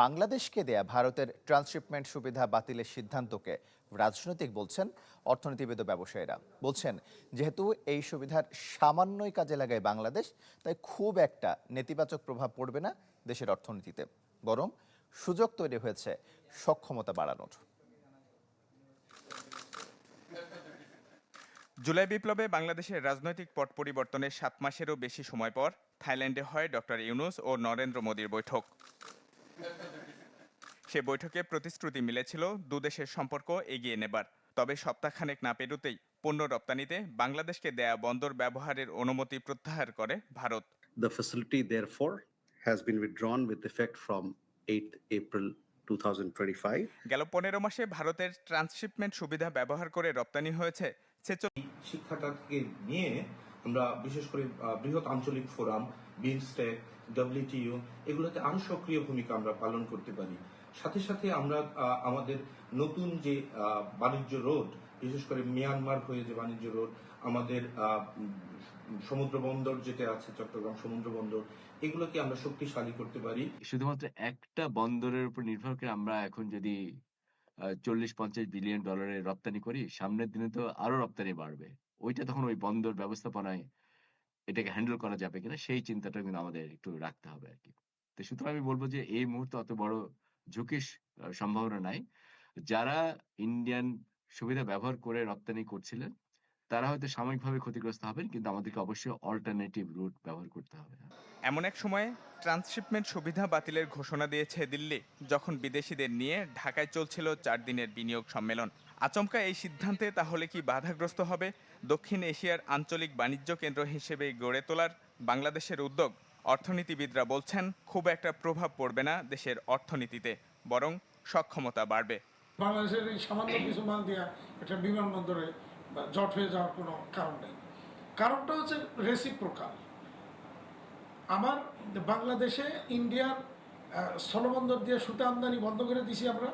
বাংলাদেশকে দেয়া ভারতের ট্রান্সশিপমেন্ট সুবিধা বাতিলের সিদ্ধান্তকে রাজনৈতিক বলছেন অর্থনীতিবিদ ব্যবসায়ীরা। বলছেন, যেহেতু এই সুবিধার সামান্যই কাজে লাগায় বাংলাদেশ, তাই খুব একটা নেতিবাচক প্রভাব পড়বে না দেশের অর্থনীতিতে। বরং সুযোগ তৈরি হয়েছে সক্ষমতা বাড়ানোর। জুলাই বিপ্লবে বাংলাদেশের রাজনৈতিক পট পরিবর্তনের সাত মাসেরও বেশি সময় পর থাইল্যান্ডে হয় ডক্টর ইউনুস ও নরেন্দ্র মোদীর বৈঠক। সে বৈঠকে প্রতিশ্রুতি মিলেছিল দুদেশের সম্পর্ক এগিয়ে নেবার তবে সপ্তাহখানেক না পেরোতেই পণ্য রপ্তানিতে বাংলাদেশকে দেয়া বন্দর ব্যবহারের অনুমতি প্রত্যাহার করে Bharat The facility therefore has been withdrawn with effect from 8th April 2025. গেল পনেরো মাসে ভারতের ট্রান্সশিপমেন্ট সুবিধা ব্যবহার করে রপ্তানি হয়েছে শিক্ষাটাকে নিয়ে আমরা বিশেষ করে বৃহৎ আঞ্চলিক ফোরাম, বিমস্টেক, ডব্লিউটিইউ, এগুলোতে আরও সক্রিয় ভূমিকা আমরা পালন করতে পারি। সাথে সাথে আমরা আমাদের নতুন যে বাণিজ্য রোড, বিশেষ করে মিয়ানমার হয়ে যে বাণিজ্য রোড, আমাদের সমুদ্র বন্দর যেটা আছে, চট্টগ্রাম সমুদ্র বন্দর, এগুলোকে আমরা শক্তিশালী করতে পারি। শুধুমাত্র একটা বন্দরের উপর নির্ভর করে আমরা এখন যদি চল্লিশ পঞ্চাশ বিলিয়ন ডলারের রপ্তানি করি, সামনের দিনে তো আরও রপ্তানি বাড়বে। ওইটা তখন ওই বন্দর ব্যবস্থাপনায় এটাকে হ্যান্ডেল করা যাবে কিনা, সেই চিন্তাটা কিন্তু আমাদের একটু রাখতে হবে আর কি তো সুতরাং আমি বলব যে এই মুহূর্তে অত বড় ঝুঁকির সম্ভাবনা নাই। যারা ইন্ডিয়ান সুবিধা ব্যবহার করে রপ্তানি করছিলেন, তারা হয়তো সাময়িকভাবে ক্ষতিগ্রস্ত হবেন, কিন্তু আমাদেরকে অবশ্যই অল্টারনেটিভ রুট ব্যবহার করতে হবে এমন এক সময়ে ট্রান্সশিপমেন্ট সুবিধা বাতিলের ঘোষণা দিয়েছে দিল্লি, যখন বিদেশিদের নিয়ে ঢাকায় চলছিল চার দিনের বিনিয়োগ সম্মেলন। আচমকা এই সিদ্ধান্তে তাহলে কি বাধাগ্রস্ত হবে? দক্ষিণ এশিয়ার আঞ্চলিক বাণিজ্য কেন্দ্র হিসেবে গড়ে তোলার বাংলাদেশের উদ্যোগ, অর্থনীতিবিদরা বলছেন, খুব একটা প্রভাব পড়বে না দেশের অর্থনীতিতে, বরং সক্ষমতা বাড়বে। বাংলাদেশের এই সামান্য কিছু মাল দিয়া একটা বিমানবন্দরে জট হয়ে যাওয়ার কোনো কারণ নেই। কারণটা হচ্ছে রেসিপ্রোকাল আমার বাংলাদেশে ইন্ডিয়ার স্থলবন্দর দিয়ে সুতা আমদানি বন্ধ করে দিছি আমরা,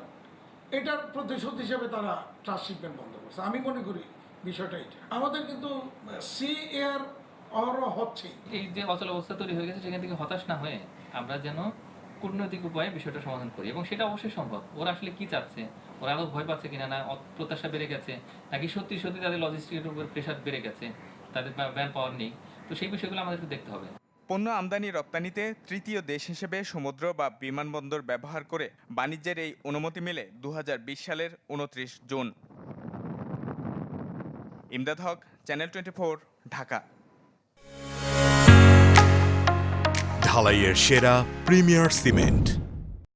এটার প্রতিশোধ হিসেবে তারা ট্রান্সশিপমেন্ট বন্ধ করছে। আমি মনে করি বিষয়টা এটা আমাদের কিন্তু, সি এয়ার অহরহ হচ্ছে। এই যে অচল অবস্থা তৈরি হয়ে গেছে, সেখান থেকে হতাশ না হয়ে আমরা যেন কূটনৈতিক উপায়ে বিষয়টা সমাধান করি। এবং সেটা অবশ্যই সম্ভব। ওরা আসলে কি চাচ্ছে? ওরা আরও ভয় পাচ্ছে কিনা না? প্রত্যাশা বেড়ে গেছে? নাকি সত্যি সত্যি তাদের লজিস্টিকের উপর প্রেশার বেড়ে গেছে? তাদের ম্যান পাওয়ার নেই? তো সেই বিষয়গুলো আমাদেরকে দেখতে হবে। পণ্য আমদানি রপ্তানিতে তৃতীয় দেশ হিসেবে সমুদ্র বা বিমানবন্দর ব্যবহার করে বাণিজ্যের এই অনুমতি মেলে দু হাজার বিশ সালের উনত্রিশ June. Imdad Haque, channel twenty four, Dhaka. ঢালাইয়ের সেরা প্রিমিয়ার সিমেন্ট।